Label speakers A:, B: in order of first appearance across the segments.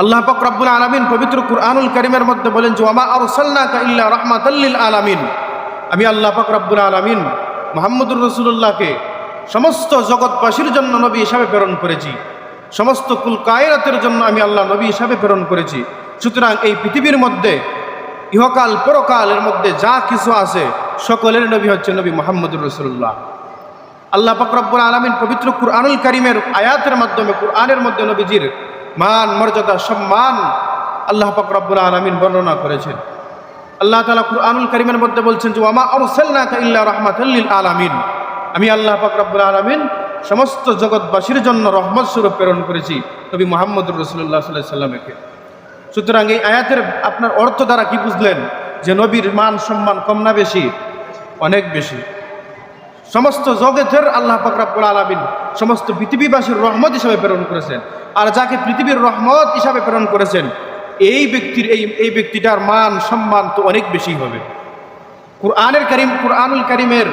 A: আল্লাহ পাক রব্বুল আলামিন পবিত্র কুরআনুল কারীমের মধ্যে বলেন যে ওমা আরসালনাকা ইল্লা রাহমাতাল্লিল আলামিন। আমি আল্লাহ পাক রব্বুল আলামিন মুহাম্মদুর সমস্ত জগৎবাসীর জন্য নবী হিসাবে প্রেরণ করেছি। সমস্ত কুল কায়রাতের জন্য আমি আল্লাহ নবী হিসাবে প্রেরণ করেছি। সুতরাং এই পৃথিবীর মধ্যে, ইহকাল পরকালের মধ্যে যা কিছু আছে, সকলের নবী হচ্ছে নবী মোহাম্মদুর রসুল্লাহ আল্লাহ পাকরব্বুল আলমিন পবিত্র কুরআনুল করিমের আয়াতের মাধ্যমে, কুরআনের মধ্যে নবীজির মান, মর্যাদা, সম্মান আল্লাহ পাকরব্বুল আলমিন বর্ণনা করেছেন। আল্লাহ তালা কুরআনুল করিমের মধ্যে বলছেন যে ওয়ামা অরসাল্লাকা ইল্লা রহমাতাল্লিল আলামিন। আমি আল্লাহ পাকরব্বুল আলমিন সমস্ত জগৎবাসীর জন্য রহমত স্বরূপ প্রেরণ করেছি নবী মোহাম্মদুর রসুল্লাহ সাল্লাহ সাল্লামকে সুতরাং এই আয়াতের আপনার অর্থ দ্বারা কি বুঝলেন? যে নবীর মান, সম্মান কম না বেশি? অনেক বেশি। সমস্ত জগতের আল্লাহ পাকরাবুল আলমিন সমস্ত পৃথিবীবাসীর রহমত হিসাবে প্রেরণ করেছেন। আর যাকে পৃথিবীর রহমত হিসাবে প্রেরণ করেছেন, এই ব্যক্তির, এই এই ব্যক্তিটার মান, সম্মান তো অনেক বেশি হবে। কুরআনের করিম, কুরআনুল করিমের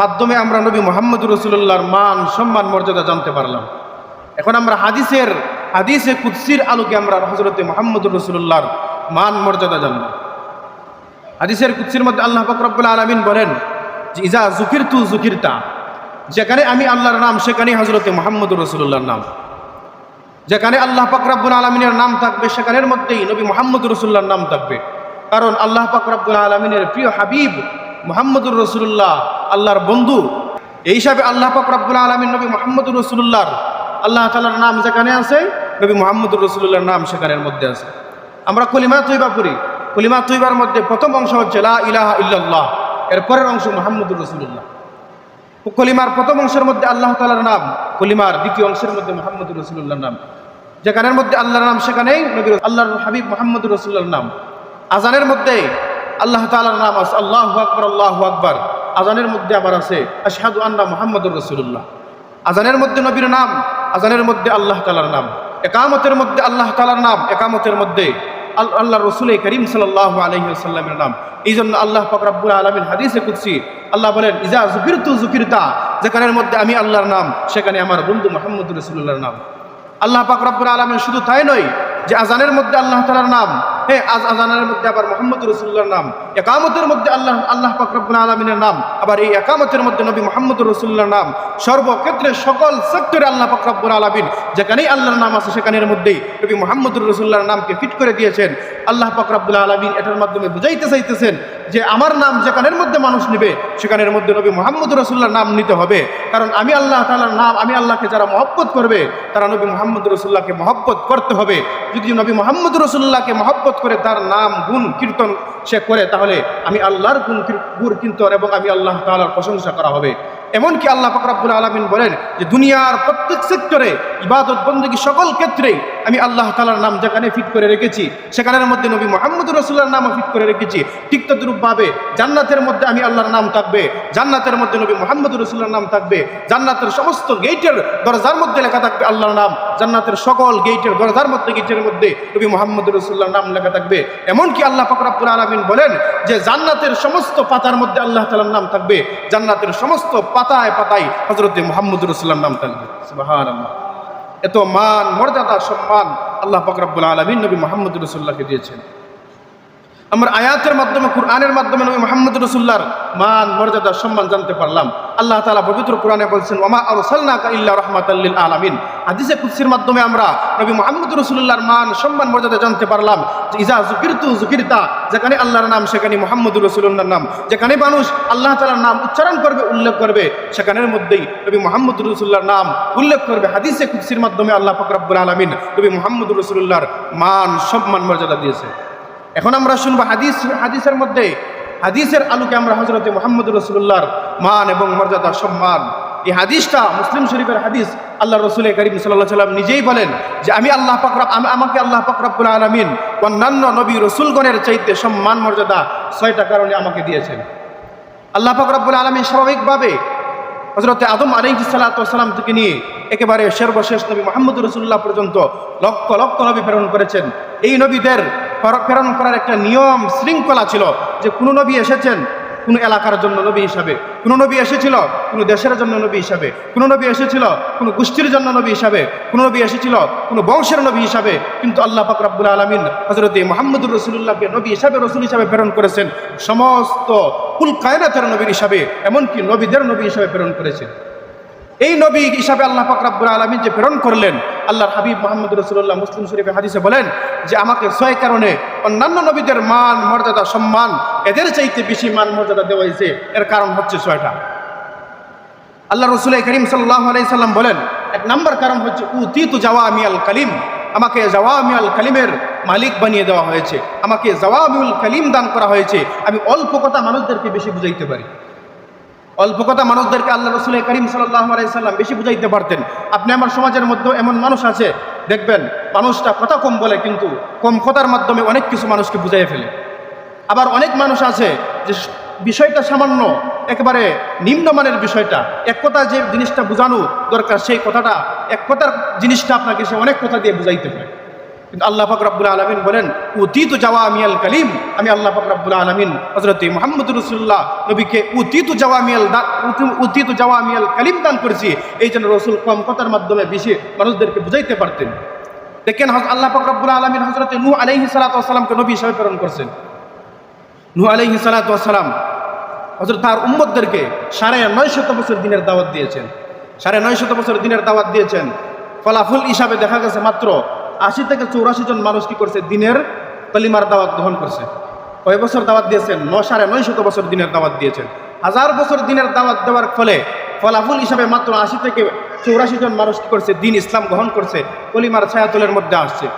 A: মাধ্যমে আমরা নবী মোহাম্মদ রসুল্লাহর মান, সম্মান, মর্যাদা জানতে পারলাম। এখন আমরা হাদিসের, হাদিসে কুৎসির আলোকে আমরা হজরতে মোহাম্মদ রসুল্লাহর মান, মর্যাদা জানব। হাদিসের কুৎসির মধ্যে আল্লাহ ফকরবুল্লা আলমিন বলেন ইজা জুকির তু জুকিরতা যেখানে আমি আল্লাহর নাম সেখানে হজরতে মোহাম্মদ রসুল্লাহর নাম। যেখানে আল্লাহ ফকরাবুল আলমিনের নাম থাকবে, সেখানের মধ্যেই নবী মোহাম্মদ রসুল্লাহর নাম থাকবে। কারণ আল্লাহ ফকরাবুল আলমিনের প্রিয় হাবিব মোহাম্মদুর রসুল্লাহ আল্লাহর বন্ধু। এই হিসাবে আল্লাহ ফকরাবুল আলমিন নবী মোহাম্মদুর রসুল্লাহর আল্লাহ তালার নাম যেখানে আছে, নবী মোহাম্মদুর রসুল্লাহর নাম সেখানের মধ্যে আছে। আমরা কলিমা তৈবা করি কলিমা তৈবার মধ্যে প্রথম অংশ হচ্ছে লা ইলাহা ইল্লাল্লাহ। এর পরের অংশ মোহাম্মদুর রসুল্লাহ কলিমার প্রথম অংশের মধ্যে আল্লাহ তালার নাম, কলিমার দ্বিতীয় অংশের মধ্যে মোহাম্মদুর রসুল্লাহর নাম। যেখানের মধ্যে আল্লাহর নাম, সেখানেই নবীর আল্লাহর হাবিব মোহাম্মদুর রসুল্লাহর নাম। আজানের মধ্যে আল্লাহ তালার নাম আছে, আল্লাহ আকবর আল্লাহ আকবর। আজানের মধ্যে আবার আছে, আশহাদু আন্না মোহাম্মদুর রসুল্লাহ আজানের মধ্যে নবীর নাম, আজানের মধ্যে আল্লাহ তালার নাম। একামতের মধ্যে আল্লাহ তালার নাম, একামতের মধ্যে আল্লাহ রসুল করিম সাল্লাহ আলহিসাল্লামের নাম। এই জন্য আল্লাহ ফকরাবুল আলমের হাদিসে কুদ্সি, আল্লাহ বলেন, ইজা জুকির তু জুকিরতা যেখানের মধ্যে আমি আল্লাহর নাম, সেখানে আমার বন্ধু মোহাম্মদ রসুল্লাহর নাম। আল্লাহ পাকরাবুল আলমের শুধু তাই নয় যে আজানের মধ্যে আল্লাহ তালার নাম হ্যাঁ আজ আজানের মধ্যে আবার মোহাম্মদ রসুল্লাহর নাম, একামতের মধ্যে আল্লাহ আল্লাহ পাকরাবুল আলমিনের নাম, আবার এই একামতের মধ্যে নবী মোহাম্মদ রসুল্লাহর নাম, সর্বক্ষেত্রে সকল সেক্টরে আল্লাহ আলমিন, যেখানেই আল্লাহর নাম আছে সেখানের মধ্যেই নবী মোহাম্মদুর রসুল্লাহর নামকে ফিট করে দিয়েছেন। আল্লাহ পাকরাবুল আলমিন এটার মাধ্যমে বুঝাইতে চাইতেছেন যে আমার নাম যেখানের মধ্যে মানুষ নেবে, সেখানের মধ্যে নবী মোহাম্মদ রসুল্লাহর নাম নিতে হবে। কারণ আমি আল্লাহ তালার নাম, আমি আল্লাহকে যারা মহব্বত করবে, তারা নবী মোহাম্মদ রসুল্লাহকে মহব্বত করতে হবে। যদি নবী মোহাম্মদ রসুল্লাহকে মহব্বত করে তার নাম, গুণ, কীর্তন সে করে, তাহলে আমি আল্লাহর গুণ গুণ কীর্তন এবং আমি আল্লাহ তালার প্রশংসা করা হবে। এমনকি আল্লাহ ফকরাবুল আলমিন বলেন যে দুনিয়ার প্রত্যেক সেক্টরে ইবাদত বন্দী সকল ক্ষেত্রে আমি আল্লাহ তালার নাম যেখানে ফিট করে রেখেছি, সেখানের মধ্যে নবী মোহাম্মদ রসুল্লাহর নামও ফিট করে রেখেছি। ঠিক তদ্রূপভাবে জান্নাতের মধ্যে আমি আল্লাহর নাম থাকবে, জান্নাতের মধ্যে নবী মোহাম্মদ রসুল্লাহর নাম থাকবে, জান্নাতের সমস্ত গেটের দরজার মধ্যে লেখা থাকবে আল্লাহর নাম, জান্নাতের সকল গেটের দরজার মধ্যে গেটের মধ্যে নবী মোহাম্মদ রসুল্লাহর নাম লেখা থাকবে। এমনকি আল্লাহ ফকরাবুল আলমিন বলেন যে জান্নাতের সমস্ত পাতার মধ্যে আল্লাহ তালার নাম থাকবে, জান্নাতের সমস্ত পাতায় পাতায় হজরত মোহাম্মদ রসুল্লাহ নাম সুবহানাল্লাহ। এত মান, মর্যাদা, সম্মান আল্লাহ ফকরাবুল আলমিন নবী মোহাম্মদ রসুল্লাহকে দিয়েছেন। আমরা আয়াতের মাধ্যমে, কুরআনের মাধ্যমে নবী মোহাম্মদ রসুল্লাহর মান, মর্যাদা, সম্মান জানতে পারলাম। আল্লাহ তালা পবিত্র কোরআনে বলছেন ওমা আর সাল্লাকা ইল্লা রহমাতাল্লিল আলামিন। হাদিসে কুৎসির মাধ্যমে আমরা নবী মোহাম্মদ রসুল্লাহর মান, সম্মান, মর্যাদা জানতে পারলাম ইজা জুকিরতু জুকিরতা যেখানে আল্লাহর নাম, সেখানে মোহাম্মদ রসুল্লাহর নাম। যেখানে মানুষ আল্লাহ তালার নাম উচ্চারণ করবে, উল্লেখ করবে, সেখানের মধ্যেই নবী মোহাম্মদ রসুল্লাহর নাম উল্লেখ করবে। হাদিসে কুৎসির মাধ্যমে আল্লাহ ফকরাবুল আলমিন নবী মোহাম্মদ রসুল্লাহর মান, সম্মান, মর্যাদা দিয়েছে। এখন আমরা শুনব হাদিস, হাদিসের মধ্যে, হাদিসের আলোকে আমরা হজরতে মোহাম্মদ রসুল্লাহর মান এবং মর্যাদা, সম্মান। এই হাদিসটা মুসলিম শরীফের হাদিস আল্লাহ রসুল করিম সাল্লাহ সাল্লাম নিজেই বলেন যে, আমি আল্লাহ ফকরাব আমাকে আল্লাহ ফকরাবুল আলমিন অন্যান্য নবী রসুলগণের চাইতে সম্মান, মর্যাদা ছয়টা কারণে আমাকে দিয়েছেন। আল্লাহ ফকরাবুল আলমী স্বাভাবিকভাবে হজরতে আদম আলী সাল্লাতাম থেকে নিয়ে একেবারে সর্বশেষ নবী মোহাম্মদ রসুল্লাহ পর্যন্ত লক্ষ লক্ষ নবী প্রেরণ করেছেন। এই নবীদের প্রেরণ করার একটা নিয়ম, শৃঙ্খলা ছিল যে কোনো নবী এসেছেন কোনো এলাকার জন্য নবী হিসাবে। কোনো নবী এসেছিল কোনো দেশের জন্য নবী হিসাবে। কোনো নবী এসেছিল কোনো গোষ্ঠীর জন্য নবী হিসাবে। কোনো নবী এসেছিল কোনো বংশের নবী হিসাবে। কিন্তু আল্লাহ পাক রব্বুল আলমিন হজরত মোহাম্মদুর রসুল্লাহকে নবী হিসাবে, রসুল হিসাবে প্রেরণ করেছেন। সমস্ত কুল কায়নাতের নবীর হিসাবে, এমনকি নবীদের নবী হিসাবে প্রেরণ করেছেন। এই নবী হিসাবে আল্লাহ পাক রব্বুল আলমিন যে প্রেরণ করলেন, আল্লাহর হাবিব মোহাম্মদ রসুল্লাহ মুসলিম শরীফে হাদিসে বলেন যে আমাকে ছয় কারণে অন্যান্য নবীদের মান, মর্যাদা, সম্মান, এদের চাইতে বেশি মান, মর্যাদা দেওয়া হয়েছে। এর কারণ হচ্ছে ছয়টা। আল্লাহ রসুল করিম সাল্লাহ আলাইসাল্লাম বলেন, এক নম্বর কারণ হচ্ছে উতিতু জাওয়া আমি আল কালিম। আমাকে জাওয়ামি আল কালিমের মালিক বানিয়ে দেওয়া হয়েছে। আমাকে জাওয়ামিউল কালিম দান করা হয়েছে। আমি অল্প কথা মানুষদেরকে বেশি বুঝাইতে পারি। অল্প কথা মানুষদেরকে আল্লাহ রসুল করিম সাল্লাহ আলাইসাল্লাম বেশি বুঝাইতে পারতেন। আপনি আমার সমাজের মধ্যে এমন মানুষ আছে, দেখবেন মানুষটা কথা কম বলে কিন্তু কম কথার মাধ্যমে অনেক কিছু মানুষকে বুঝাই ফেলে। আবার অনেক মানুষ আছে যে বিষয়টা সামান্য, একেবারে নিম্নমানের বিষয়টা, এক কথা যে জিনিসটা বোঝানো দরকার সেই কথাটা, এক কথার জিনিসটা আপনাকে সে অনেক কথা দিয়ে বুঝাইতে পারে। কিন্তু আল্লাহ পাক রব্বুল আলমিন বলেন, উতিত জাওয়া মিয়াল কালিম। আমি আল্লাহ পাক রব্বুল আলমিন হজরত মোহাম্মদ রসুল্লাহ নবীকে উতিত জাওয়া মিয়াল উতিত জাওয়া মিয়াল কালিম দান করেছি। এই জন্য রসুল কম কথার মাধ্যমে বেশি মানুষদেরকে বুঝাইতে পারতেন। দেখেন আল্লাহ পাক রব্বুল আলমিন হজরত নূ আলহি সালাতামকে নবী হিসাবে প্রেরণ করছেন। নু আলহি সালাতাম হজরত তার উম্মদদেরকে সাড়ে নয় শত বছর দিনের দাওয়াত দিয়েছেন। সাড়ে নয় শত বছর দিনের দাওয়াত দিয়েছেন। ফলাফল হিসাবে দেখা গেছে মাত্র আশি থেকে চৌরাশি জন মানুষ কি করছে? দিনের কলিমার দাওয়াত গ্রহণ করছে। কয় বছর দাওয়াত দিয়েছেন? ন সাড়ে নয় শত বছর দিনের দাওয়াত দিয়েছেন। হাজার বছর দিনের দাওয়াত দেওয়ার ফলে ফলাফল হিসাবে মাত্র আশি থেকে চৌরাশি জন মানুষ কি করছে? দিন ইসলাম গ্রহণ করছে। কলিমার ছায়াতলের মধ্যে আসছে।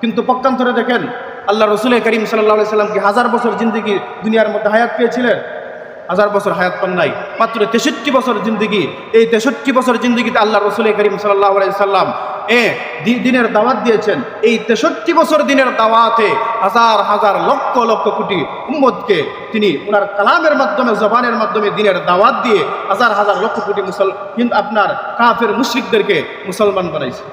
A: কিন্তু পক্ষান্তরে দেখেন, আল্লাহ রসুল করিম সাল্লাহ সাল্লাম কি হাজার বছর জিন্দিগি দুনিয়ার মধ্যে হায়াত পেয়েছিলেন? হাজার বছর হায়াত পান নাই। মাত্র তেষট্টি বছর জিন্দিগি। এই তেষট্টি বছর জিন্দিগিতে আল্লাহ রসুল করিম সাল্লাহ সাল্লাম এ দিনের দাওয়াত দিয়েছেন। এই তেষট্টি বছর দিনের দাওয়াতে হাজার হাজার, লক্ষ লক্ষ কোটি উম্মদকে তিনি ওনার কালামের মাধ্যমে, জবানের মাধ্যমে দিনের দাওয়াত দিয়ে হাজার হাজার, লক্ষ কোটি মুসল আপনার কাফের মুশ্রিকদেরকে মুসলমান বানাইছে।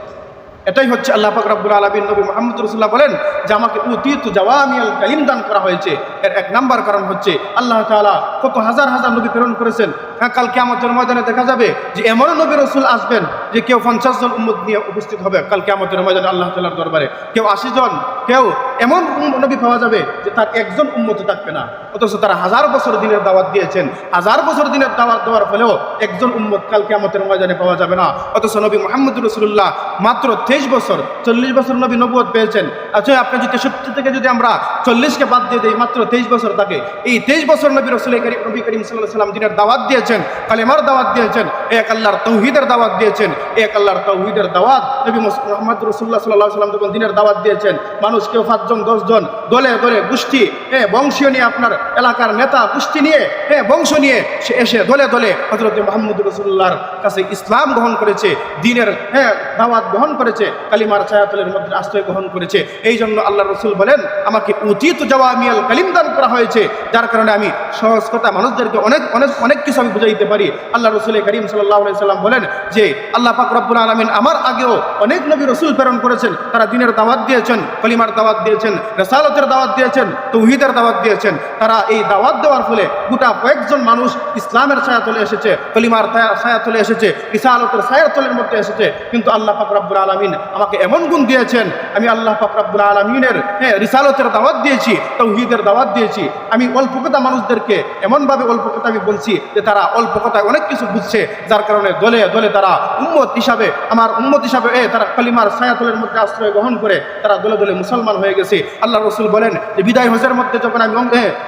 A: এটাই হচ্ছে আল্লাহ পাক রব্বুল আলমিন নবী মোহাম্মদ রসুল্লাহ বলেন যে আমাকে উতিত জাওয়ামিয়াল কালিম দান করা হয়েছে। এর এক নাম্বার কারণ হচ্ছে আল্লাহ তালা কত হাজার হাজার নবী প্রেরণ করেছেন। হ্যাঁ কালকে আমাদের ময়দানে দেখা যাবে যে এমন নবী রসুল আসবেন যে কেউ পঞ্চাশ জন উম্মত নিয়ে উপস্থিত হবে কালকে আমাদের ময়দানে আল্লাহ তালার দরবারে। কেউ আশি জন, কেউ এমন নবী পাওয়া যাবে যে তার একজন উন্মত থাকবে না। অথচ তারা হাজার বছর দিনের দাওয়াত দিয়েছেন। হাজার বছর দিনের দাওয়াত দেওয়ার ফলেও একজন উম্মত কালকে আমাদের ময়দানে পাওয়া যাবে না। অথচ নবী মোহাম্মদ রসুল্লাহ মাত্র তেইশ বছর, চল্লিশ বছর নবী নবুয়ত পেয়েছেন। আচ্ছা আপনি যদি তেষট্টি থেকে যদি আমরা চল্লিশকে বাদ দিয়ে দিই, মাত্র তেইশ বছর থাকে এই তেইশ বছর নবী রসুল করিম নবী করিম সাল্লাহ সাল্লাম দিনের দাওয়াত দিয়েছেন, কালেমার দাওয়াত দিয়েছেন, এক আল্লাহর তৌহিদের দাওয়াত দিয়েছেন, এক আল্লাহর তৌহিদের দাওয়াত নবী মোহাম্মদ রসুল্লাহ সাল্লাহ সাল্লাম যখন দিনের দাওয়াত দিয়েছেন মানুষ কেউ পাঁচজন, দশজন দলে দলে গোষ্ঠী হ্যাঁ বংশীয় নিয়ে আপনার এলাকার নেতা, গোষ্ঠী নিয়ে হ্যাঁ বংশ নিয়ে সে এসে দলে দলে হজরত মোহাম্মদ রসুল্লাহর কাছে ইসলাম গ্রহণ করেছে, দিনের হ্যাঁ দাওয়াত গ্রহণ করেছে। কালিমার ছায়াতলের মধ্যে আশ্রয় গ্রহণ করেছে। এই জন্য আল্লাহ রসুল বলেন, আমাকে উচিত যাওয়া মিয়াল কালিম দান করা হয়েছে, যার কারণে আমি সহজ মানুষদেরকে অনেক অনেক অনেক কিছু আমি বুঝাইতে পারি। আল্লাহ রসুল করিম সাল্লাহ সাল্লাম বলেন যে, আল্লাহ পাক রব্বুল আলমিন আমার আগেও অনেক নবী রসুল প্রেরণ করেছেন। তারা দিনের দাওয়াত দিয়েছেন, কলিমার দাওয়াত দিয়েছেন, রেসালতের দাওয়াত দিয়েছেন, তৌহিদের দাওয়াত দিয়েছেন। তারা এই দাওয়াত দেওয়ার ফলে গোটা কয়েকজন মানুষ ইসলামের ছায়া তলে এসেছে, কলিমার ছায়া তলে এসেছে ইসালতের ছায়ার তলের মধ্যে এসেছে। কিন্তু আল্লাহ পাক রব্বুল আলমিন আমাকে এমন গুণ দিয়েছেন, আমি আল্লাহ পাক রব্বুল আলমিনের হ্যাঁ রিসালতের দাওয়াত দিয়েছি, তৌহিদের দাওয়াত দিয়েছি। আমি অল্প কথা মানুষদেরকে এমনভাবে অল্প কথা আমি বলছি যে তারা অল্প কথায় অনেক কিছু বুঝছে, যার কারণে দলে দলে তারা উম্মত হিসাবে, আমার উম্মত হিসাবে, এ, তারা কালিমার ছায়াতলের মধ্যে আশ্রয় গ্রহণ করে, তারা দলে দলে মুসলমান হয়ে গেছে। আল্লাহ রসুল বলেন যে, বিদায় হজের মধ্যে যখন আমি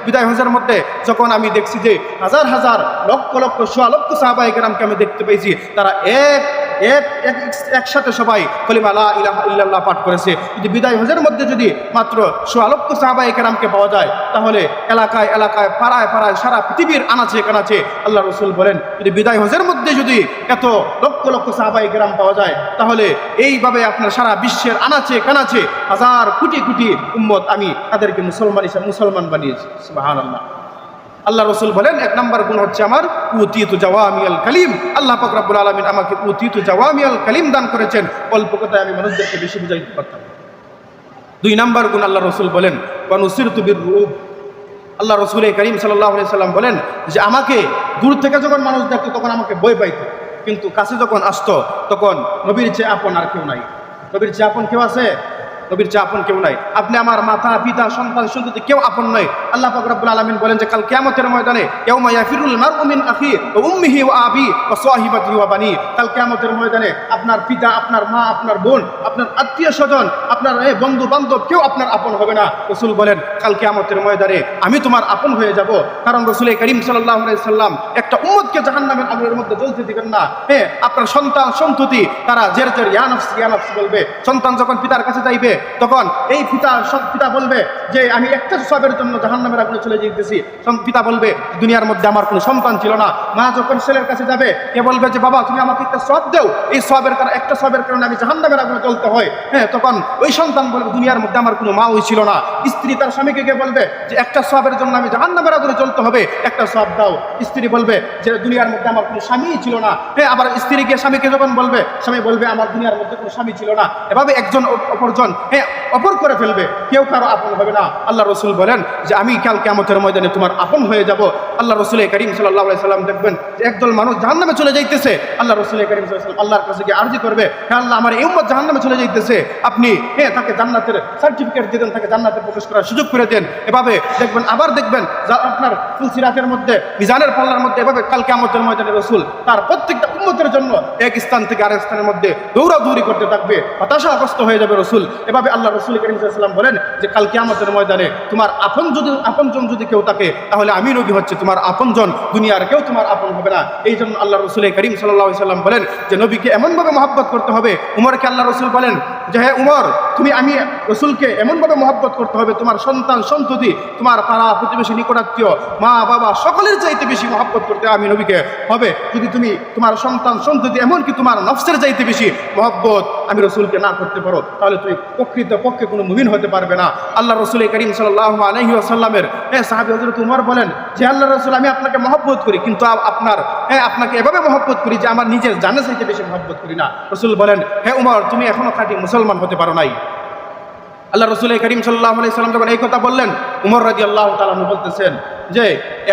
A: বিদায় হজের মধ্যে যখন আমি দেখছি যে, হাজার হাজার লক্ষ লক্ষ, সোয়া লক্ষ সাহাবাহিক রামকে আমি দেখতে পেয়েছি, তারা এক এক একসাথে সবাই কলিমা আলা ইলাহা পাঠ করেছে। যদি বিদায় হজের মধ্যে যদি মাত্র সোয়ালক্ষ সাহাবাই কেরামকে পাওয়া যায়, তাহলে এলাকায় এলাকায়, পাড়ায় পাড়ায় সারা পৃথিবীর আনাচে কানাচে আল্লাহ রসুল বলেন, যদি বিদায় হজের মধ্যে যদি এত লক্ষ লক্ষ সাহাবাই কেরাম পাওয়া যায়, তাহলে এইভাবে আপনার সারা বিশ্বের আনাচে কানাচে হাজার কোটি কোটি উম্মত আমি তাদেরকে মুসলমান হিসাবে মুসলমান বানিয়েছি। সুবাহান আল্লাহ আল্লাহ রসুল বলেন, এক নম্বর গুণ হচ্ছে আমার, উতিত জাওয়ামিয়াল কালিম। আল্লাহ ফকরাবুল আলমিন আমাকে উতিত জাওয়ামিয়াল কালিম দান করেছেন। অল্প কথায় আমি মানুষদেরকে বেশি বুঝাইতে পারতাম দুই নম্বর গুণ আল্লাহ রসুল বলেন বানুসির তুবির রূপ আল্লাহ রসুল করিম সাল্লাহ সাল্লাম বলেন যে, আমাকে দূর থেকে যখন মানুষ দেখতো, তখন আমাকে বই পাইত। কিন্তু কাছে যখন আসতো, তখন নবীর চেয়ে আপন আর কেউ নাই। নবীর চেয়ে আপন কেউ আছে? নবীর চেয়ে আপন কেউ নাই। আপনি আমার মাতা, পিতা, সন্তান, সন্ততি কেউ আপন নয়। আল্লাহ পাক রব্বুল আলামিন বলেন যে, কাল কিয়ামতের ময়দানে ইয়াউমা ইয়াফিরুল মারউ মিন আখি ওয়া উম্মিহি ওয়া আবি ওয়া সাহিবাতিহি ওয়া বানি। কাল কিয়ামতের ময়দানে আপনার পিতা, আপনার মা, আপনার বোন, আপনার আত্মীয় স্বজন, আপনার, এ বন্ধু বান্ধব কেউ আপনার আপন হবে না। রসুল বলেন, কাল কিয়ামতের ময়দানে আমি তোমার আপন হয়ে যাব। কারণ রসুল করিম আলাইহি সাল্লাম একটা উম্মতকে জাহান্নামের আগুনের মধ্যে জ্বলতে দিবেন না। হ্যাঁ আপনার সন্তান, সন্ততি, তারা জের জের ইয়ানফস ইয়ানফস বলবে। সন্তান যখন পিতার কাছে যাইবে তখন এই পিতা সব পিতা বলবে যে আমি একটা সবের জন্য জাহান্নামের আগুনে চলে যেতেছি। পিতা বলবে, দুনিয়ার মধ্যে আমার কোনো সন্তান ছিল না। মা যখন ছেলের কাছে যাবে, কে বলবে যে, বাবা, তুমি আমাকে একটা সব দেও। এই সবের কারণে, একটা সবের কারণে আমি জাহান্নামের আগুনে চলতে হয়। হ্যাঁ তখন ওই সন্তান বলবে, দুনিয়ার মধ্যে আমার কোনো মা ওই ছিল না। স্ত্রী তার স্বামীকে গিয়ে বলবে যে, একটা সবের জন্য আমি জাহান্নামের আগুনে চলতে হবে। একটা সব দাও। স্ত্রী বলবে যে, দুনিয়ার মধ্যে আমার কোনো স্বামীই ছিল না। হ্যাঁ আবার স্ত্রী গিয়ে স্বামীকে যখন বলবে, স্বামী বলবে, আমার দুনিয়ার মধ্যে কোনো স্বামী ছিল না। এভাবে একজন অপরজন হ্যাঁ অপর করে ফেলবে। কেউ কারও আপন হবে না। আল্লাহ রসুল বলেন যে, আমি কাল কেমতের ময়দানে তোমার আপন হয়ে যাব। আল্লাহ রসুল করিম সাল্লাহ সাল্লাম দেখবেন যে, একদল মানুষ জাহান্নামে চলে যাইতেছে। আল্লাহ রসুল করিম সাল্লাম আল্লাহর কাছে গিয়ে আর্জি করবে হ্যাঁ আল্লাহ, আমার এই উম্মত জাহান্নামে চলে যাইতেছে। আপনি হ্যাঁ তাকে জান্নাতের সার্টিফিকেট দিয়ে দেন, তাকে জান্নাতে প্রবেশ করার সুযোগ করে দেন। এভাবে দেখবেন, আবার দেখবেন যা আপনার তুলসিরাতের মধ্যে, মিজানের পাল্লার মধ্যে এভাবে কাল কেমতের ময়দানে রসুল তার প্রত্যেকটা উন্মতের জন্য এক স্থান থেকে আরেক স্থানের মধ্যে দৌড়াদৌড়ি করতে থাকবে। হতাশাগ্রস্ত হয়ে যাবে রসুল। এভাবে আল্লাহ রসুল করিম সাল্লাম বলেন যে কালকে আমাদের ময়দানে তোমার আপন যদি আপনজন যদি কেউ থাকে, তাহলে আমি রোগী হচ্ছে, তোমার আপনজন দুনিয়ার কেউ তোমার আপন হবে না। এই জন্য আল্লাহ রসুল করিম সাল্লাহ সাল্লাম বলেন যে নবীকে এমনভাবে মহাব্বত করতে হবে। উমরকে আল্লাহ রসুল বলেন যে হ্যাঁ উমর, তুমি আমি রসুলকে এমনভাবে মহাব্বত করতে হবে, তোমার সন্তান, সন্ততি, তোমার পাড়া প্রতিবেশী, নিকটাত্মীয়, মা, বাবা, সকলের চাইতে বেশি মহাব্বত করতে আমি নবীকে হবে। যদি তুমি তোমার সন্তান, সন্ততি, এমনকি তোমার নফসের চাইতে বেশি মহব্বত আমি রসুলকে না করতে পারো, তাহলে তুমি প্রকৃত পক্ষে কোনো মুমিন হতে পারবে না। আল্লাহ রসুল করিম সাল্লাহ আলহি আসাল্লামের হ্যাঁ সাহাবি হজরত উমর বলেন যে, আল্লাহ রসুল, আমি আপনাকে মহব্বত করি, কিন্তু আপনার হ্যাঁ আপনাকে এভাবে মহব্বত করি যে, আমার নিজের জানে চাইতে বেশি মহব্বত করি না। রসুল বলেন হ্যাঁ উমর, তুমি এখনও খাঁটি মুসলমান হতে পারো নাই। আল্লাহ রসুল করিম সাল্লাহ সাল্লাম যখন এই কথা বললেন, উমর রাজি আল্লাহ তালু বলতেছেন যে,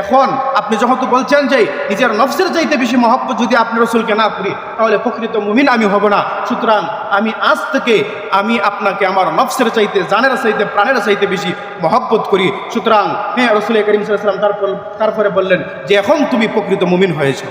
A: এখন আপনি যখন তো বলছেন যে, নিজের নফসের চাইতে বেশি মহব্বত যদি আপনি রসুলকে না করি, তাহলে প্রকৃত মুমিন আমি হব না। সুতরাং আমি আজ থেকে আমি আপনাকে আমার নফসের চাইতে, জানের চাইতে, প্রাণের চাইতে বেশি মহব্বত করি। সুতরাং হ্যাঁ রসুল করিম সাল্লাম তারপর তারপরে বললেন যে, এখন তুমি প্রকৃত মুমিন হয়েছো।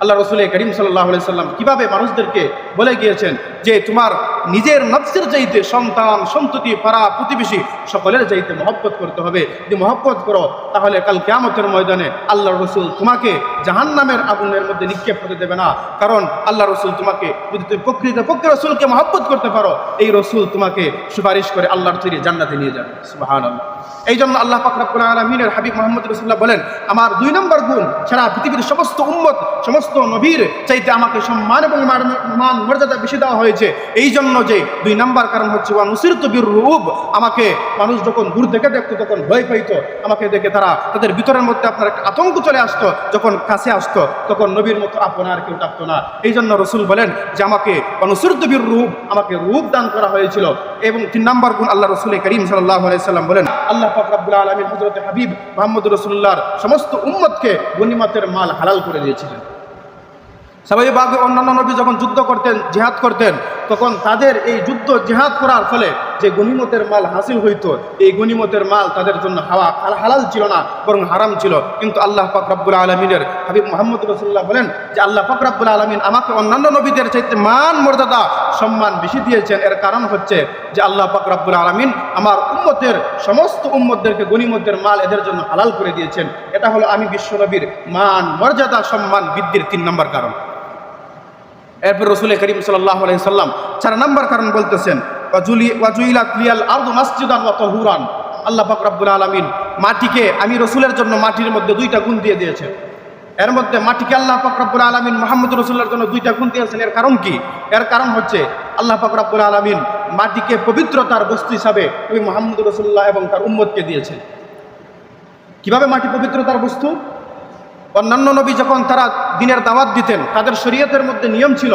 A: আল্লাহ রসুল করিম সাল্লাহ সাল্লাম কীভাবে মানুষদেরকে বলে গিয়েছেন যে তোমার নিজের নফসের চাইতে সন্তান, সন্ততি, পাড়া, প্রতিবেশী সকলের চাইতে মহব্বত করতে হবে। যদি মহব্বত করো, তাহলে কাল কেয়ামতের ময়দানে আল্লাহ রসুল তোমাকে জাহান নামের আগুনের মধ্যে নিক্ষেপ হতে দেবে না। কারণ আল্লাহ রসুল তোমাকে, যদি তুমি প্রকৃত পক্ষে রসুলকে মহব্বত করতে পারো, এই রসুল তোমাকে সুপারিশ করে আল্লাহর তৈরি জান্নাতে নিয়ে যাবে। সুবাহান এই জন্য আল্লাহ পাকরাবুল আলমিনের হাবিব মোহাম্মদ রসুল্লাহ বলেন, আমার দুই নম্বর গুণ সারা পৃথিবীর সমস্ত উম্মত, সমস্ত নবীর চাইতে আমাকে সম্মান এবং মান- মর্যাদা বেশি দেওয়া হয়েছে। এই জন্য যে দুই নম্বর কারণ হচ্ছে, ওয়া নুসির তবির রূপ আমাকে মানুষ যখন দূর থেকে দেখতো, তখন ভয় পাইতো। আমাকে দেখে তারা তাদের ভিতরের মধ্যে আপনার একটা আতঙ্ক চলে আসতো, যখন কাছে আসতো, তখন নবীর মতো আপনার কেউ ডাকতো না। এই জন্য রসুল বলেন যে, আমাকে অনুসির তবির রূপ আমাকে রূপ দান করা হয়েছিল। এবং তিন নম্বর গুণ আল্লাহ রসুল করিম সাল্লাহ সাল্লাম বলেন আল্লাহ ফাকরাবুল আলমী হজরত হাবিব মোহাম্মদ রসুল্লাহর সমস্ত উম্মতকে গনিমতের মাল হালাল করে দিয়েছিলেন। স্বাভাবিকভাবে অন্যান্য নবী যখন যুদ্ধ করতেন, জেহাদ করতেন, তখন তাদের এই যুদ্ধ জেহাদ করার ফলে যে গনিমতের মাল হাসিল হইতো, এই গনিমতের মাল তাদের জন্য হাওয়া হাল- হালাল ছিল না, বরং হারাম ছিল। কিন্তু আল্লাহ পাকরাবুল আলমিনের হাবিব মোহাম্মদ রসুল্লাহ বলেন যে আল্লাহ পাকরাবুল আলমিন আমাকে অন্যান্য নবীদের চাইতে মান, মর্যাদা, সম্মান বেশি দিয়েছেন। এর কারণ হচ্ছে যে আল্লাহ পাকরাবুল আলমিন আমার উম্মতের, সমস্ত উম্মতদেরকে গনিমতের মাল এদের জন্য হালাল করে দিয়েছেন। এটা হলো আমি বিশ্বনবীর মান, মর্যাদা, সম্মান বৃদ্ধির তিন নম্বর কারণ। এরপর রসুল করিম সাল্লাহ সাল্লাম চার নম্বর কারণ বলতেছেন ওয়াজুলি, ওয়াজুইলা ক্লিয়াল মাসজিদান ওয়া তহুরান। আল্লাহ পাক রব্বুল আলামিন মাটিকে, আমি রসুলের জন্য মাটির মধ্যে দুইটা গুণ দিয়ে দিয়েছেন। এর মধ্যে মাটিকে আল্লাহ পাক রব্বুল আলামিন মোহাম্মদ রসুল্লার জন্য দুইটা গুণ দিয়েছেন। এর কারণ কি? এর কারণ হচ্ছে আল্লাহ পাক রব্বুল আলামিন মাটিকে পবিত্রতার বস্তু হিসাবে ওই মোহাম্মদ রসুল্লাহ এবং তার উম্মতকে দিয়েছেন। কীভাবে মাটি পবিত্রতার বস্তু? অন্যান্য নবী যখন তারা দিনের দাওয়াত দিতেন, তাদের শরীয়তের মধ্যে নিয়ম ছিল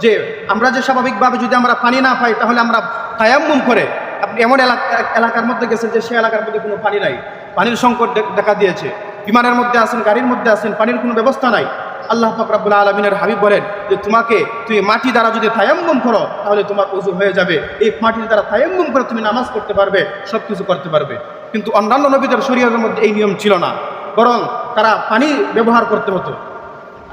A: যে আমরা যে স্বাভাবিকভাবে যদি আমরা পানি না পাই, তাহলে আমরা তায়াম্মুম করে। আপনি এমন এলাকা এলাকার মধ্যে গেছেন যে সে এলাকার মধ্যে কোনো পানি নাই। পানির সংকট দেখা দিয়েছে। বিমানের মধ্যে আছেন, গাড়ির মধ্যে আছেন, পানির কোনো ব্যবস্থা নাই। আল্লাহ ফাকরাবুল আলমিনের হাবিব বলেন যে, তোমাকে তুমি মাটি দ্বারা যদি থায়াম্মম করো, তাহলে তোমার উজু হয়ে যাবে। এই মাটির দ্বারা থায়াম্মম করে তুমি নামাজ করতে পারবে সব কিছু করতে পারবে। কিন্তু অন্যান্য নবীদের শরীরের মধ্যে এই নিয়ম ছিল না। বরং তারা পানি ব্যবহার করতে হতো।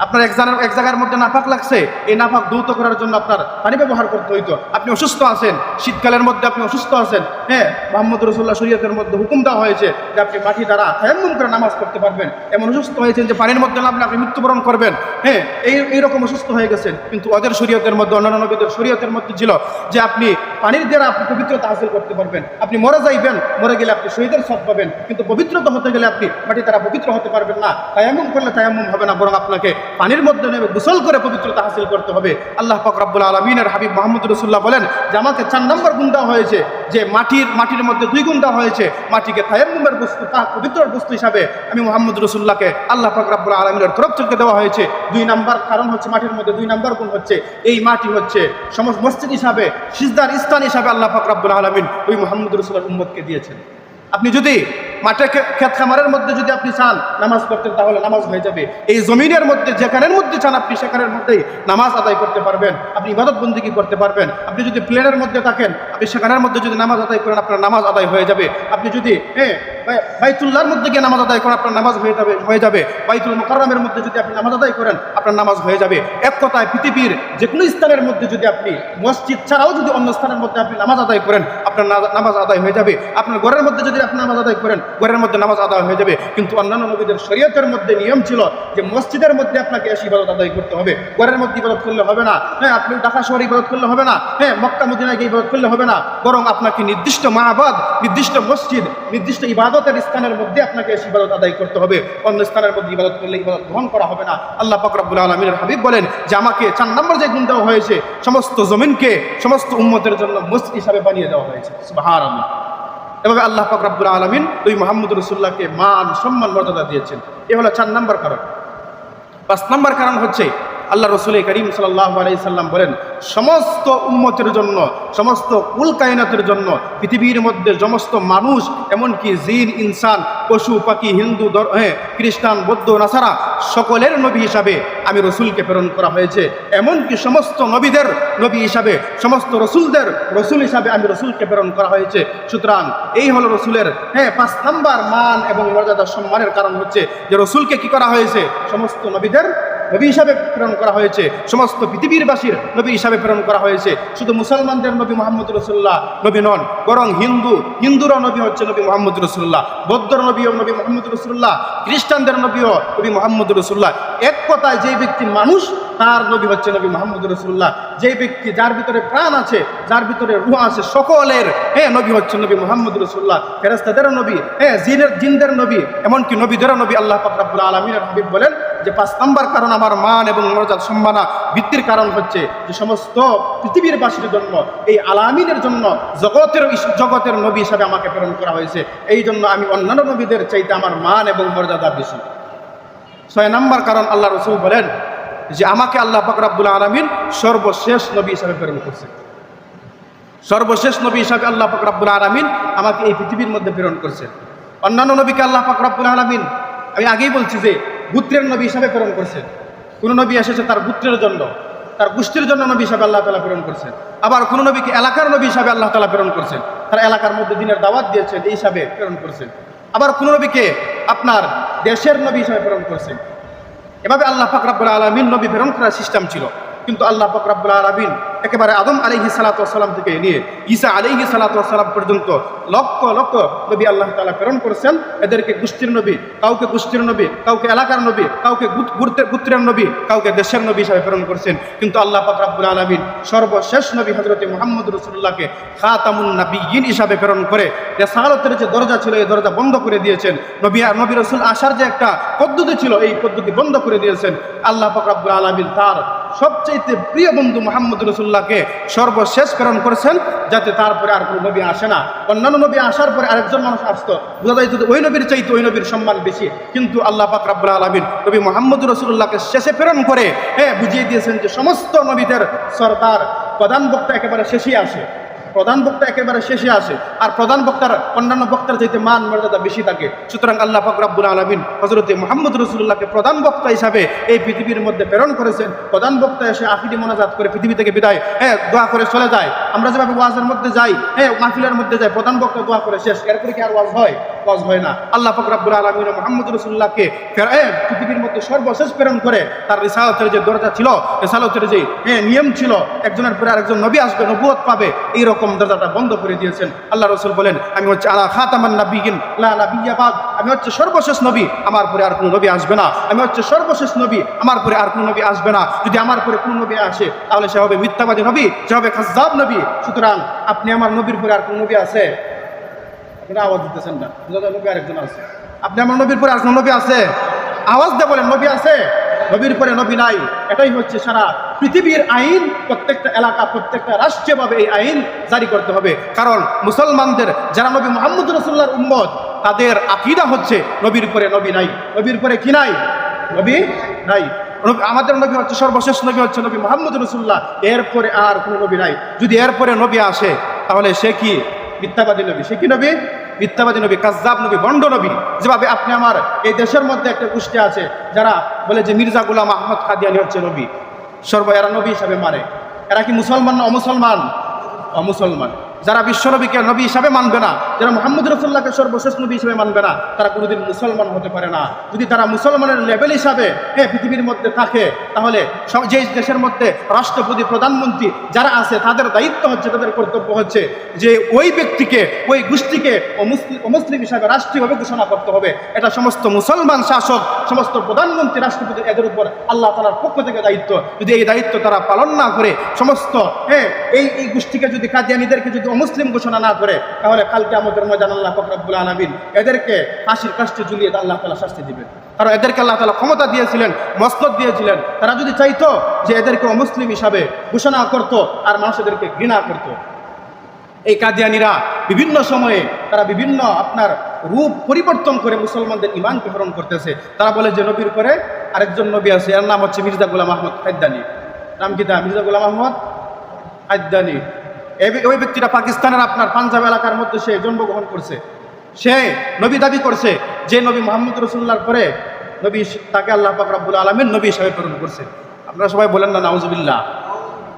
A: আপনার এক জায়গার এক জায়গার মধ্যে নাফাক লাগছে, এই নাফাক দ্রুত করার জন্য আপনার পানি ব্যবহার করতে হইতো। আপনি অসুস্থ আছেন, শীতকালের মধ্যে আপনি অসুস্থ আছেন হ্যাঁ মোহাম্মদ রসুল্লাহ শরীয়তের মধ্যে হুকুম দেওয়া হয়েছে যে আপনি মাটি দ্বারা থায়াম্মুম করে নামাজ করতে পারবেন। এমন অসুস্থ হয়েছেন যে পানির মধ্যে নামলে আপনি মৃত্যুবরণ করবেন হ্যাঁ এই এইরকম অসুস্থ হয়ে গেছেন। কিন্তু ওদের শরীয়তের মধ্যে, অন্যান্য নবীদের শরীয়তের মধ্যে ছিল যে আপনি পানির দ্বারা আপনি পবিত্রতা হাসিল করতে পারবেন। আপনি মরে যাইবেন, মরে গেলে আপনি শহীদের সব পাবেন। কিন্তু পবিত্রতা হতে গেলে আপনি মাটি দ্বারা পবিত্র হতে পারবেন না। তায়াম্মুম করলে তায়াম্মুম হবে না বরং আপনাকে পানির মধ্যে নেমে গোসল করে পবিত্রতা হাসিল করতে হবে। আল্লাহ পাক রব্বুল আলমিনের হাবিব মোহাম্মদ রসুল্লাহ বলেন যে আমাকে চার নম্বর দেওয়া হয়েছে, যে মাটির মাটির মধ্যে দুই দেওয়া হয়েছে, মাটিকে তায়াম্মুমের বস্তু, তা পবিত্র বস্তু হিসাবে আমি মোহাম্মদ রসুল্লাহকে আল্লাহ পাক রব্বুল আলমিনের তরফ থেকে দেওয়া হয়েছে। দুই নাম্বার কারণ হচ্ছে মাটির মধ্যে দুই নাম্বার গুণ হচ্ছে, এই মাটি হচ্ছে সমস্ত মসজিদ হিসাবে, সিজদার স্থান হিসাবে আল্লাহ পাক রব্বুল আলমিন ওই মোহাম্মদ রসুল্লাহ উম্মদকে দিয়েছেন। আপনি যদি মাঠে ক্ষেত খামারের মধ্যে যদি আপনি চান নামাজ পড়তেন তাহলে নামাজ হয়ে যাবে। এই জমিনের মধ্যে, যেখানের মধ্যে চান আপনি, সেখানের মধ্যেই নামাজ আদায় করতে পারবেন। আপনি ইবাদত বন্দিগি করতে পারবেন। আপনি যদি প্লেনের মধ্যে থাকেন, আপনি সেখানের মধ্যে যদি নামাজ আদায় করেন, আপনার নামাজ আদায় হয়ে যাবে। আপনি যদি হ্যাঁ বাই- বাইতুল্লাহর মধ্যে গিয়ে নামাজ আদায় করেন, আপনার নামাজ হয়ে যাবে হয়ে যাবে। বাইতুল মোকাররমের মধ্যে যদি আপনি নামাজ আদায় করেন, আপনার নামাজ হয়ে যাবে। এক কথায় পৃথিবীর যে কোনো স্থানের মধ্যে যদি আপনি, মসজিদ ছাড়াও যদি অন্য স্থানের মধ্যে আপনি নামাজ আদায় করেন, আপনার নামাজ আদায় হয়ে যাবে। আপনার ঘরের মধ্যে যদি আপনি নামাজ আদায় করেন। ঘরের মধ্যে নামাজ আদায় হয়ে যাবে। কিন্তু অন্যান্য নবীদের শরীয়তের মধ্যে নিয়ম ছিল যে মসজিদের মধ্যে আপনাকে এসে ইবাদত আদায় করতে হবে। ঘরের মধ্যে ইবাদত করলে হবে না। হ্যাঁ আপনি ঢাকা শহরে ইবাদত করলে হবে না। হ্যাঁ মক্কা, মদিনায় গিয়ে ইবাদত করলে হবে না। বরং আপনাকে নির্দিষ্ট মাহবাদ, নির্দিষ্ট মসজিদ, নির্দিষ্ট ইবাদতের স্থানের মধ্যে আপনাকে এসে ইবাদত আদায় করতে হবে। অন্য স্থানের মধ্যে ইবাদত করলে ইবাদত গ্রহণ করা হবে না। আল্লাহ পাকরাবুল আলমীর হাবিব বলেন যে, আমাকে চার নম্বর যে গুণ দেওয়া হয়েছে, সমস্ত জমিনকে, সমস্ত উম্মতের জন্য মসজিদ হিসাবে বানিয়ে দেওয়া হয়েছে। সুবাহার আল্লাহ এভাবে আল্লাহ ফকরাবুল আলমিন ওই মোহাম্মদ রসুল্লাহকে মান সম্মান মর্যাদা দিয়েছেন। এ হলো চার নম্বর কারণ। পাঁচ নম্বর কারণ হচ্ছে আল্লাহ রসুল করিম সাল্লাহ আলাইসাল্লাম বলেন, সমস্ত উম্মতের জন্য, সমস্ত কুল কায়নাতের জন্য পৃথিবীর মধ্যে সমস্ত মানুষ, এমনকি জিন, ইনসান, পশু, পাখি, হিন্দু হ্যাঁ খ্রিস্টান, বৌদ্ধ, নাসারা, সকলের নবী হিসাবে আমি রসুলকে প্রেরণ করা হয়েছে। এমনকি সমস্ত নবীদের নবী হিসাবে, সমস্ত রসুলদের রসুল হিসাবে আমি রসুলকে প্রেরণ করা হয়েছে। সুতরাং এই হলো রসুলের হ্যাঁ পাঁচ নাম্বার মান এবং মর্যাদা সম্মানের কারণ হচ্ছে যে রসুলকে কি করা হয়েছে? সমস্ত নবীদের নবী হিসাবে প্রেরণ করা হয়েছে। সমস্ত পৃথিবীরবাসীর নবী হিসাবে প্রেরণ করা হয়েছে। শুধু মুসলমানদের নবী মোহাম্মদ রসুল্লাহ নবী নন, বরং হিন্দু হিন্দুরও নবী হচ্ছে নবী মোহাম্মদ রসুল্লাহ বৌদ্ধর নবীও নবী মোহাম্মদ রসুল্লাহ খ্রিস্টানদের নবীও নবী মোহাম্মদ রসুল্লাহ এক কথায় যে ব্যক্তি মানুষ, তার নবী হচ্ছে নবী মোহাম্মদ রসুল্লাহ যে ব্যক্তি যার ভিতরে প্রাণ আছে, যার ভিতরে রুহ আছে, সকলের হ্যাঁ নবী হচ্ছে নবী মোহাম্মদ রসুল্লাহ ফেরেস্তাদের নবী হ্যাঁ জিনের, জিনদের নবী, এমনকি নবীদেরও নবী আল্লাহ পাকরাবুল আলমিনের হাবিব বলেন যে পাঁচ নম্বর কারণ আমার মান এবং মর্যাদা সম্মানা বৃত্তির কারণ হচ্ছে যে সমস্ত পৃথিবীর বাসীর জন্য এই আলামিনের জন্য জগতের জগতের নবী হিসাবে আমাকে প্রেরণ করা হয়েছে। এই জন্য আমি অন্যান্য নবীদের চাইতে আমার মান এবং মর্যাদা বেশি। ছয় নম্বর কারণ আল্লাহ রসুল বলেন যে আমাকে আল্লাহ পাকরাবুল আলমিন সর্বশেষ নবী হিসাবে প্রেরণ করছে। সর্বশেষ নবী হিসাবে আল্লাহ পাকরাবুল আলমিন আমাকে এই পৃথিবীর মধ্যে প্রেরণ করছেন অন্যান্য নবীকে আল্লাহ পাকরাবুল আলমিন, আমি আগেই বলছি যে গুত্রের নবী হিসাবে প্রেরণ করছেন। কোন নবী এসেছে তার গুত্রের জন্য, তার গোষ্ঠীর জন্য নবী হিসাবে আল্লাহ তালা প্রেরণ করছেন। আবার কোন নবীকে এলাকার নবী হিসাবে আল্লাহ তালা প্রেরণ করছেন। তার এলাকার মধ্যে দিনের দাওয়াত দিয়েছেন, এই হিসাবে প্রেরণ করছেন। আবার কোন নবীকে আপনার দেশের নবী হিসাবে প্রেরণ করছেন। এভাবে আল্লাহ ফাকরাবুল আলমিন নবী প্রেরণ করার সিস্টেম ছিল। কিন্তু আল্লাহ ফাকরাবুল আলমিন একেবারে আদম আলিহি সালাতাম থেকে নিয়ে ঈসা আলিহি সালাতাম পর্যন্ত লক্ষ লক্ষ নবী আল্লাহ তালা প্রেরণ করেছেন। এদেরকে গোষ্ঠীর নবী, কাউকে গোষ্ঠীর নবী, কাউকে এলাকার নবী, কাউকে গুরুত্বের গুত্রের নবী, কাউকে দেশের নবী হিসাবে প্রেরণ করেছেন। কিন্তু আল্লাহ ফাকরাবুল আলমিন সর্বশেষ নবী হজরত মোহাম্মদ রসুল্লাহকে খাতামুন নবীন হিসাবে প্রেরণ করে রেসালতের যে দরজা ছিল, এই দরজা বন্ধ করে দিয়েছেন। নবী আর নবী রসুল আসার যে একটা পদ্ধতি ছিল, এই পদ্ধতি বন্ধ করে দিয়েছেন। আল্লাহ ফাকরাবুল আলমিন তার সবচেয়ে প্রিয় বন্ধু মোহাম্মদ রসুল্লাহকে সর্বশেষ প্রেরণ করেছেন যাতে তারপরে আর কোনো নবী আসে না। অন্যান্য নবী আসার পরে আরেকজন মানুষ আসতো। বোঝা যায় যদি ওই নবীর চাইতে ওই নবীর সম্মান বেশি। কিন্তু আল্লাহ পাক রাব্বুল আলমিন নবী মোহাম্মদ রসুল্লাহকে শেষে প্রেরণ করে হ্যাঁ বুঝিয়ে দিয়েছেন যে সমস্ত নবীদের সর্দার, প্রধান বক্তা একেবারে শেষেই আসে। প্রধান বক্তা একেবারে শেষে আসে, আর প্রধান বক্তার, অন্যান্য বক্তার চাইতে মান মর্যাদা বেশি থাকে। সুতরাং আল্লাহ ফকরাবুল আলমিন হজরতে মোহাম্মদ রসুল্লাহকে প্রধান বক্তা হিসাবে এই পৃথিবীর মধ্যে প্রেরণ করেছেন। প্রধান বক্তা এসে আখিরি মোনাজাত করে পৃথিবী থেকে বিদায় হ্যাঁ দোয়া করে চলে যায়। আমরা যেভাবে ওয়াজের মধ্যে যাই হ্যাঁ মাহফিলের মধ্যে যাই, প্রধান বক্তা দোয়া করে শেষ। এরপরে কি আর ওয়াজ হয়? ওয়াজ হয় না। আল্লাহ পাক রাব্বুল আলমিন মোহাম্মদ রসুল্লাহকে পৃথিবীর মধ্যে সর্বশেষ প্রেরণ করে তার রিসালতের যে দরজা ছিল, রিসালতের যে নিয়ম ছিল, একজনের পরে আরেকজন নবী আসবে নবুয়ত পাবে এই রকম দরজাটা বন্ধ করে দিয়েছেন। আল্লাহ রসুল বলেন, আমি হচ্ছে আলা খাতামান নাবিগিন লা আমি হচ্ছে সর্বশেষ নবী, আমার পরে আর কোনো নবী আসবে না। আমি হচ্ছে সর্বশেষ নবী, আমার পরে আর কোনো নবী আসবে না। যদি আমার পরে কোনো নবী আসে, তাহলে সে হবে মিথ্যাবাদী নবী, সে হবে খাজাব নবী। সুতরাং আপনি আমার নবীর পরে আর কোনো নবী আছে? আপনারা আওয়াজ দিতেছেন না। নবী আরেকজন আছে। আপনি আমার নবীর পরে কোনো নবী আছে। আওয়াজ দিয়ে বলেন, নবী আছে। নবীর পরে নবী নাই। এটাই হচ্ছে সারা পৃথিবীর আইন, প্রত্যেকটা এলাকা, প্রত্যেকটা রাষ্ট্রীয়ভাবে এই আইন জারি করতে হবে। কারণ মুসলমানদের, যারা নবী মোহাম্মদ রসুল্লাহর উম্মত, তাদের আকিদা হচ্ছে নবীর পরে নবী নাই। নবীর পরে কি নাই? নবী নাই। আমাদের নবী হচ্ছে সর্বশেষ নবী হচ্ছে নবী মোহাম্মদ রসুল্লাহ এরপরে আর কোনো নবী নাই। যদি এরপরে নবী আসে, তাহলে সে কি? মিথ্যাবাদী নবী। সে কি নবী? মিথ্যাবাদী নবী, কাজ্জাব নবী, বন্ড নবী। যেভাবে আপনি আমার এই দেশের মধ্যে একটা গোষ্ঠী আছে, যারা বলে যে মির্জা গুলাম আহমদ খাদিয়ানি হচ্ছে নবী। সর্ব এরা নবী হিসাবে মারে এরা কি মুসলমান না অমুসলমান? অমুসলমান। যারা বিশ্বনবীকে নবী হিসাবে মানবে না, যারা মোহাম্মদ রসুল্লাহকে সর্বশেষ নবী হিসাবে মানবে না, তারা কোনোদিন মুসলমান হতে পারে না। যদি তারা মুসলমানের লেভেল হিসাবে হ্যাঁ পৃথিবীর মধ্যে থাকে, তাহলে যে দেশের মধ্যে রাষ্ট্রপতি, প্রধানমন্ত্রী যারা আছে, তাদের দায়িত্ব হচ্ছে, তাদের কর্তব্য হচ্ছে যে ওই ব্যক্তিকে, ওই গোষ্ঠীকে অমুসলিম হিসাবে রাষ্ট্রীয়ভাবে ঘোষণা করতে হবে। এটা সমস্ত মুসলমান শাসক, সমস্ত প্রধানমন্ত্রী, রাষ্ট্রপতি, এদের উপর আল্লাহ তালার পক্ষ থেকে দায়িত্ব। যদি এই দায়িত্ব তারা পালন না করে, সমস্ত হ্যাঁ এই এই গোষ্ঠীকে যদি কাদিয়ানিদেরকে যদি অমুসলিম ঘোষণা না করে, তাহলে কালকে আমাদের মজান আল্লাহ ফকরাবুল আলমিন এদেরকে ফাঁসির কাষ্টে ঝুলিয়ে আল্লাহ তালা শাস্তি দিবেন। কারণ এদেরকে আল্লাহ তালা ক্ষমতা দিয়েছিলেন, মসনদ দিয়েছিলেন। তারা যদি চাইতো যে এদেরকে অমুসলিম হিসাবে ঘোষণা করত আর মানুষ এদেরকে ঘৃণা করতো। এই কাদিয়ানিরা বিভিন্ন সময়ে তারা বিভিন্ন আপনার রূপ পরিবর্তন করে মুসলমানদের ইমানকে হরণ করতেছে। তারা বলে যে নবীর পরে আরেকজন নবী আছে, এর নাম হচ্ছে মির্জা গুলাম আহমদ খাদ্দানি নাম কি তা? মির্জা গুলাম আহমদ খাদ্দানি ওই ব্যক্তিটা পাকিস্তানের আপনার পাঞ্জাব এলাকার মধ্যে সে জন্মগ্রহণ করছে। সে নবী দাবি করছে যে নবী মোহাম্মদ রসুল্লাহর পরে নবী তাকে আল্লাহ পাক আলমিন নবী হিসাবে প্রেরণ করছে। আপনারা সবাই বলেন না, নাউজুবিল্লাহ।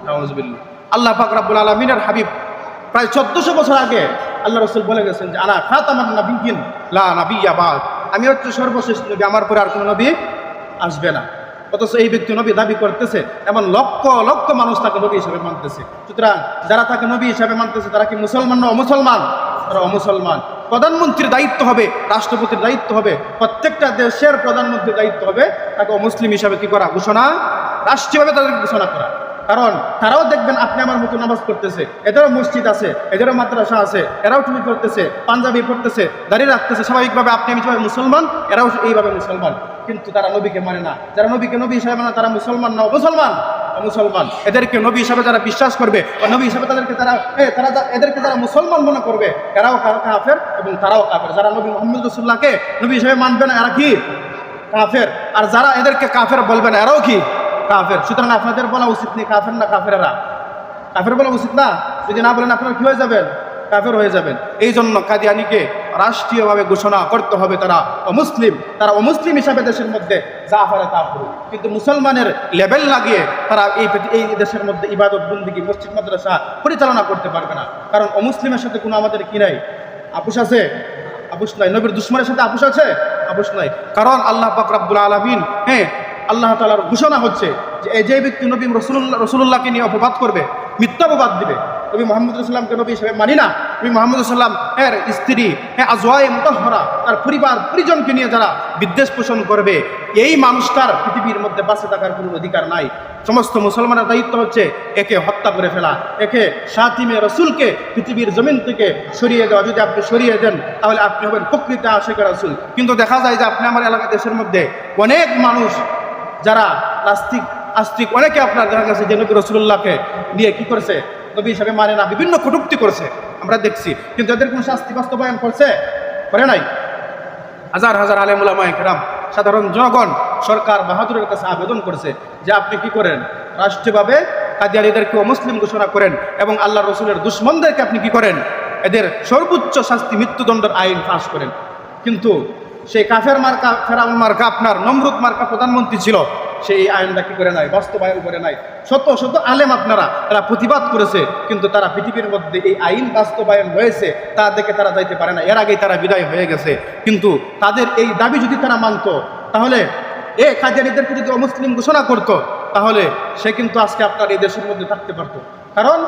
A: নাউজুবিল্লাহ। আল্লাহ পাক আলমিনের হাবিব প্রায় চোদ্দশো বছর আগে আল্লাহ রসুল বলে গেছেন যে আনা খাতামান নাবিগিন লা নাবিয়া বাদ। আমি হচ্ছে সর্বশেষ নবী, আমার পরে আর কোনো নবী আসবে না। অথচ এই ব্যক্তি নবী দাবি করতেছে, এমন লক্ষ লক্ষ মানুষ তাকে নবী হিসাবে মানতেছে। সুতরাং যারা তাকে নবী হিসাবে মানতেছে, তারা কি মুসলমান না অমুসলমান? তারা অমুসলমান। প্রধানমন্ত্রীর দায়িত্ব হবে, রাষ্ট্রপতির দায়িত্ব হবে, প্রত্যেকটা দেশের প্রধানমন্ত্রীর দায়িত্ব হবে তাকে অমুসলিম হিসাবে কি করা? ঘোষণা? রাষ্ট্রীয়ভাবে তাদেরকে ঘোষণা করা। কারণ তারাও দেখবেন আপনি আমার মতো নামাজ পড়তেছে, এদেরও মসজিদ আছে, এদেরও মাদ্রাসা আছে, এরাও টুপি পড়তেছে পাঞ্জাবি পড়তেছে দাঁড়িয়ে রাখতেছে, স্বাভাবিকভাবে আপনি আমি মুসলমান, এরাও এইভাবে মুসলমান। কিন্তু তারা নবীকে মানে না। যারা নবীকে নবী হিসাবে মানে তারা মুসলমান না মুসলমান মুসলমান এদেরকে নবী হিসাবে যারা বিশ্বাস করবে নবী হিসাবে তাদেরকে তারা তারা এদেরকে যারা মুসলমান মনে করবে, এরাও কাফের এবং তারাও কাফের। যারা নবী মোহাম্মদ রসুল্লাহকে নবী হিসাবে মানবে না, এরা কি? কাফের। আর যারা এদেরকে কাফের বলবে না, এরাও কি? কাফের। সুতরাং আপনাদের বলা উচিত নেই কাফের না কাফেরা কাফের বলা উচিত না? যদি না বলেন আপনারা কি হয়ে যাবেন? কাফের হয়ে যাবেন। এই জন্য কাদিয়ানিকে রাষ্ট্রীয়ভাবে ঘোষণা করতে হবে তারা অমুসলিম। তারা অমুসলিম হিসাবে দেশের মধ্যে যা পারে তা করুক। কিন্তু মুসলমানের লেভেল লাগিয়ে তারা এই এই দেশের মধ্যে ইবাদত বন্দিগি মসজিদ, মাদ্রাসা পরিচালনা করতে পারবে না। কারণ অমুসলিমের সাথে কোনো আমাদের কি নাই? আপুস আছে? আপুস নাই। নবীর দুশ্মনের সাথে আপুস আছে? আপুস নাই। কারণ আল্লাহ পাক রাব্বুল আলামিন হ্যাঁ আল্লাহ তালার ঘোষণা হচ্ছে যে যে ব্যক্তি নবী রসুল্লাহ রসুল্লাহকে নিয়ে অপবাদ করবে, মিথ্যা অপবাদ দিবে নবী মোহাম্মদ রসুল্লামকে নবী হিসেবে মানি না। নবী মোহাম্মদ সাল্লাম এর স্ত্রী হ্যাঁ আজওয়াই মুতাহরা তার পরিবার, পরিজনকে নিয়ে যারা বিদ্বেষ পোষণ করবে, এই মানুষটার পৃথিবীর মধ্যে বাঁচে থাকার কোনো অধিকার নাই। সমস্ত মুসলমানের দায়িত্ব হচ্ছে একে হত্যা করে ফেলা, একে সাতিমে রসুলকে পৃথিবীর জমিন থেকে সরিয়ে দেওয়া। যদি আপনি সরিয়ে দেন, তাহলে আপনি হবেন প্রকৃত আশেখা রসুল। কিন্তু দেখা যায় যে আপনি আমার এলাকা দেশের মধ্যে অনেক মানুষ, যারা নাস্তিক, আস্তিক, অনেকে আপনার দেখা গেছে যে নবী রসুল্লাহকে নিয়ে কি করেছে? নবী হিসাবে মানে না, বিভিন্ন কটুক্তি করছে, আমরা দেখছি। কিন্তু এদের কোনো শাস্তি বাস্তবায়ন করছে? করে নাই? হাজার হাজার আলেমুলামায় কেরাম সাধারণ জনগণ, সরকার বাহাদুরের কাছে আবেদন করেছে যে আপনি কি করেন? রাষ্ট্রীয়ভাবে কাদিয়ানিদেরকে অমুসলিম ঘোষণা করেন এবং আল্লাহ রসুলের দুশ্মনদেরকে আপনি কি করেন? এদের সর্বোচ্চ শাস্তি মৃত্যুদণ্ডের আইন পাশ করেন। কিন্তু সেই কাফের মার্কা, ফেরাউন মার্কা, আপনার নমরুদ মার্কা প্রধানমন্ত্রী ছিল সেই আইনটা কি করে নাই, বাস্তবায়ন করে নাই। শত শত আলেম আপনারা, তারা প্রতিবাদ করেছে, কিন্তু তারা পৃথিবীর মধ্যে এই আইন বাস্তবায়ন হয়েছে তা দেখে তারা যাইতে পারে না। এর আগেই তারা বিদায় হয়ে গেছে। কিন্তু তাদের এই দাবি যদি তারা মানত, তাহলে এ কাজিয়ানিদেরকে যদি অমুসলিম ঘোষণা করত, তাহলে সে কিন্তু আজকে আপনার এই দেশের মধ্যে থাকতে পারতো। কারণ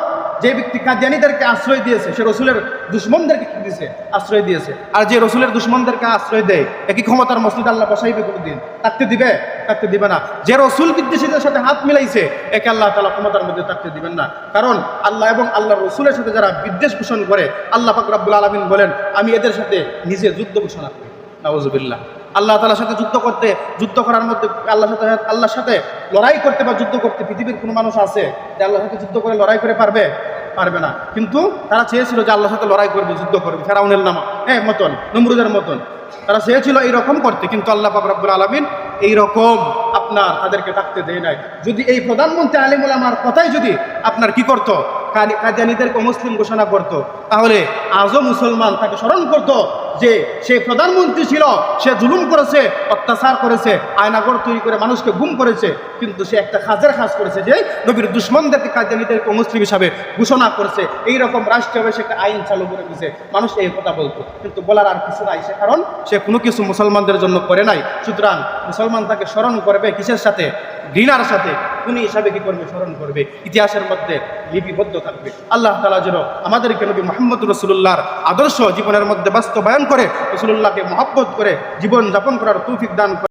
A: যে ব্যক্তি কাদিয়ানিদেরকে আশ্রয় দিয়েছে, সে রসুলের দুশ্মনদেরকে কি দিয়েছে আশ্রয় দিয়েছে। আর যে রসুলের দুশ্মনদেরকে আশ্রয় দেয় একই ক্ষমতার মসজিদ আল্লাহ বসাইবে কোনোদিন? থাকতে দিবে? থাকতে দিবে না। যে রসুল বিদ্বেষীদের সাথে হাত মিলাইছে একে আল্লাহ তালা ক্ষমতার মধ্যে থাকতে দিবেন না? কারণ আল্লাহ এবং আল্লাহ রসুলের সাথে যারা বিদ্বেষ পোষণ করে, আল্লাহ ফাকরাবুল আলমিন বলেন, আমি এদের সাথে নিজে যুদ্ধ ঘোষণা করি। নওয়াজুবিল্লাহ আল্লাহ তালার সাথে যুদ্ধ করতে, যুদ্ধ করার মধ্যে আল্লাহর সাথে আল্লাহর সাথে লড়াই করতে বা যুদ্ধ করতে পৃথিবীর কোনো মানুষ আছে যে আল্লাহর সাথে যুদ্ধ করে লড়াই করে পারবে? পারবে না। কিন্তু তারা চেয়েছিল যে আল্লাহর সাথে লড়াই করবে, যুদ্ধ করবে। ফেরাউনের নামা হ্যাঁ মতন, নমরুদের মতন। তারা চেয়েছিল এইরকম করতে, কিন্তু আল্লাহ পাক রব্বুল আলমিন এইরকম আপনার তাদেরকে থাকতে দেয় নাই। যদি এই প্রধানমন্ত্রী আলিমুল আমার কথাই যদি আপনার কি করতো? কাদি- কাদিয়ানিদেরকে মুসলিম ঘোষণা করত তাহলে আজও মুসলমান তাকে স্মরণ করত যে সে প্রধানমন্ত্রী ছিল, সে জুলুম করেছে, অত্যাচার করেছে আয়নাগর তৈরি করে মানুষকে গুম করেছে, কিন্তু সে একটা খাজের কাজ করেছে যে নবীর দুশ্মনদেরকে কাদিয়ানিদেরকে মুসলিম হিসাবে ঘোষণা করেছে। এই রকম রাষ্ট্রীয়ভাবে সে একটা আইন চালু করে দিয়েছে। মানুষ এই কথা বলতো। কিন্তু বলার আর কিছু নাই, সে কারণ সে কোনো কিছু মুসলমানদের জন্য করে নাই। সুতরাং মুসলমান তাকে স্মরণ করবে কিসের সাথে? ঘৃণার সাথে। খুনি হিসাবে কি করবে? স্মরণ করবে। ইতিহাসের মধ্যে লিপিবদ্ধ থাকবে। আল্লাহ তালা যেন আমাদেরকে নবী রসুল্লাহর আদর্শ জীবনের মধ্যে বাস্তবায়ন করে রসুল্লাহকে মহাব্বত করে জীবন যাপন করার তৌফিক দান